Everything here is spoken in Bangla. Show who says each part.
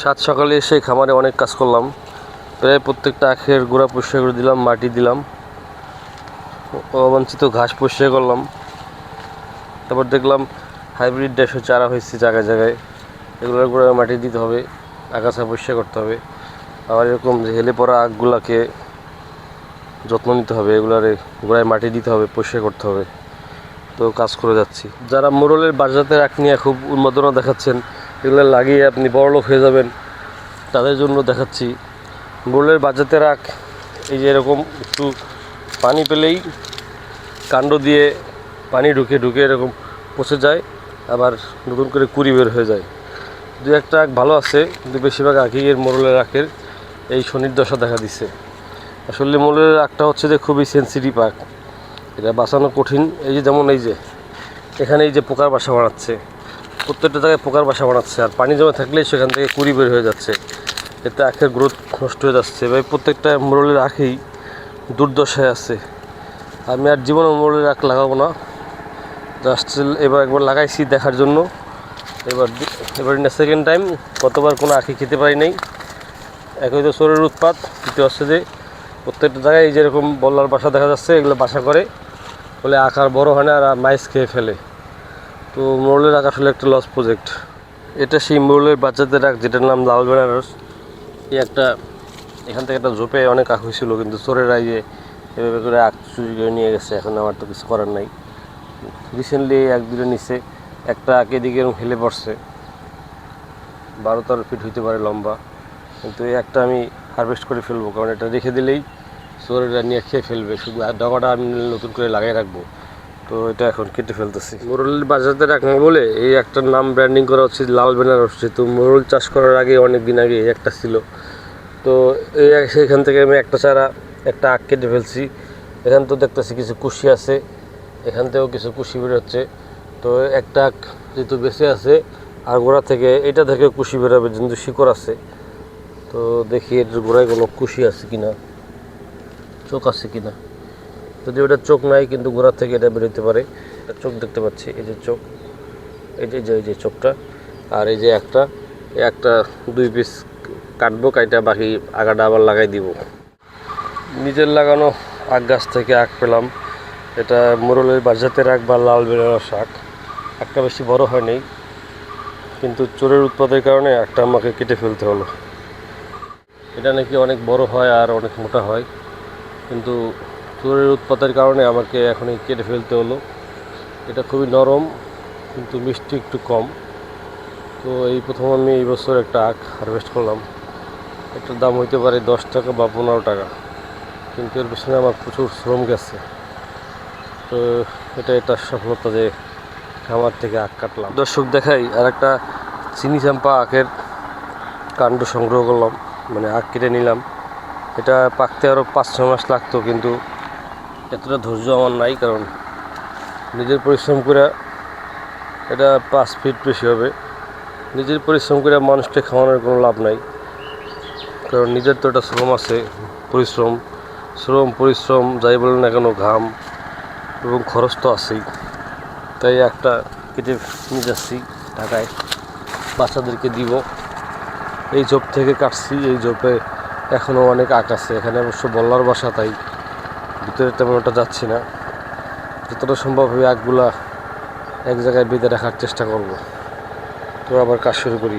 Speaker 1: সাত সকালে এসে খামারে অনেক কাজ করলাম। প্রায় প্রত্যেকটা আখের গোড়া পরিষ্কার করে দিলাম, মাটি দিলাম, অবাঞ্ছিত ঘাস পরিষ্কার করলাম। তারপর দেখলাম হাইব্রিড দেশ চারা হয়েছে জায়গায় জায়গায়। এগুলোর গোড়ায় মাটি দিতে হবে, আগাছা পরিষ্কার করতে হবে। আবার এরকম যে হেলে পড়া আখগুলাকে যত্ন নিতে হবে, এগুলার গোড়ায় মাটি দিতে হবে, পরিষ্কার করতে হবে। তো কাজ করে যাচ্ছি। যারা মোরলের বাজাতের আখ নিয়ে খুব উন্মাদনা দেখাচ্ছেন এগুলো লাগিয়ে আপনি বড়লোক হয়ে যাবেন। তাদের জন্য দেখাচ্ছি। মোরলের বাজাতে আখ এই যে এরকম একটু পানি পেলেই কাণ্ড দিয়ে পানি ঢুকে ঢুকে এরকম পচে যায়, আবার নতুন করে কুড়ি বের হয়ে যায়। দু একটা আখ ভালো আছে, কিন্তু বেশিরভাগ এর মোরলের আখের এই শনির দশা দেখা দিচ্ছে আসলে মোরলের আখটা হচ্ছে যে খুবই সেন্সিটিভ আখ। এটা বাঁচানো কঠিন। এই যে যেমন এই যে, এখানে এই যে পোকার বাসা বানাচ্ছে। প্রত্যেকটা জায়গায় পোকার বাসা বানাচ্ছে, আর পানি জমে থাকলেই সেখান থেকে কুড়ি বের হয়ে যাচ্ছে। এতে আখের গ্রোথ নষ্ট হয়ে যাচ্ছে। এবার প্রত্যেকটা মোরলের আখেই দুর্দশায় আছে। আমি আর জীবনে মোরলের আখ লাগাবো না। জাস্ট এবার একবার লাগাইছি দেখার জন্য। এবার এবার সেকেন্ড টাইম কতবার কোনো আখি খেতে পারি নাই। একই তো শরীরের উৎপাত, দ্বিতীয় হচ্ছে যে প্রত্যেকটা জায়গায় যেরকম বল্লার বাসা দেখা যাচ্ছে, এগুলো বাসা করে, বলে আকার বড় হয় না, আর মাইস খেয়ে ফেলে। তো মোরলের আঁক আসলে একটা লস প্রজেক্ট এটা সেই মোরলের বাচ্চাদের আঁক যেটার নাম লাল বেনারস। এই একটা, এখান থেকে একটা ঝোপে অনেক আঁক হয়েছিল, কিন্তু চোরেরা যে এভাবে করে আঁক চুরি করে নিয়ে গেছে, এখন আমার তো কিছু করার নাই। রিসেন্টলি এক দুটো নিচে একটা আঁক এদিকে এরকম হেলে পড়ছে। বারো তেরো ফিট হইতে পারে লম্বা। কিন্তু এই একটা আমি হারভেস্ট করে ফেলব, কারণ এটা রেখে দিলেই চোরেরা নিয়ে খেয়ে ফেলবে। শুধু ডগাটা আমি নতুন করে লাগিয়ে রাখব। তো এটা এখন কেটে ফেলতেছি। মোরলের বাজাতে রাখব বলে, এই একটার নাম ব্র্যান্ডিং করা হচ্ছে লাল বেনারস, যেহেতু মোরল চাষ করার আগে অনেক দিন আগে একটা ছিল। তো এই সেখান থেকে আমি একটা চারা, একটা আখ কেটে ফেলছি। এখান তো দেখতেছি কিছু কুশি আছে, এখান থেকেও কিছু কুশি বেরোচ্ছে তো একটা আখ যেহেতু বেঁচে আছে আর গোড়া থেকে, এটা থেকে কুশি বেরোবে কিন্তু শিকড় আছে। তো দেখি এটার গোড়ায় কোনো কুশি আছে কিনা, চোখ আছে কিনা। যদি ওটা চোখ নাই, কিন্তু গোড়া থেকে এটা বেরোতে পারে। চোখ দেখতে পাচ্ছি, এই যে চোখ, এই যে এই যে চোখটা, আর এই যে একটা একটা দুই পিস কাটবো, কাইটা বাকি আগাটা আবার লাগাই দিব। নিজের লাগানো আখ গাছ থেকে আখ পেলাম। এটা মোরলের বাজাতের আখ বা লাল বেরোনো শাক। একটা বেশি বড় হয়নি, কিন্তু চোরের উৎপাদের কারণে একটা আমাকে কেটে ফেলতে হলো। এটা নাকি অনেক বড় হয় আর অনেক মোটা হয়, কিন্তু চোরের উৎপাতের কারণে আমাকে এখন এই কেটে ফেলতে হলো। এটা খুবই নরম, কিন্তু মিষ্টি একটু কম। তো এই প্রথম আমি এই বছর একটা আখ হারভেস্ট করলাম। এটার দাম হইতে পারে দশ টাকা বা পনেরো টাকা। কিন্তু এর পেছনে আমার প্রচুর শ্রম গেছে। তো এটা এটা সফলতা যে খামার থেকে আখ কাটলাম। দর্শক দেখাই আর একটা চিনি চাম্পা আখের কাণ্ড সংগ্রহ করলাম। মানে আখ কেটে নিলাম। এটা পাকতে আরও পাঁচ ছ মাস লাগতো, কিন্তু এতটা ধৈর্য আমার নাই, কারণ নিজের পরিশ্রম করে এটা পাঁচ ফিট বেশি হবে। নিজের পরিশ্রম করে মানুষকে খাওয়ানোর কোনো লাভ নাই, কারণ নিজের তো একটা শ্রম আছে, পরিশ্রম। শ্রম, পরিশ্রম, যাই বলেন না কেন, ঘাম এবং খরচ তো আছেই। তাই একটা কেটে নিয়ে যাচ্ছি, ঢাকায় বাচ্চাদেরকে দিব। এই ঝোপ থেকে কাটছি, এই ঝোপে এখনও অনেক আঁক আছে, এখানে অবশ্য বল্লার বাসা তাই। ভিতরে তেমন ওটা যাচ্ছি না। যতটা সম্ভব হবে আগগুলা এক জায়গায় বেঁধে রাখার চেষ্টা করব। তো আবার কাজ শুরু করি।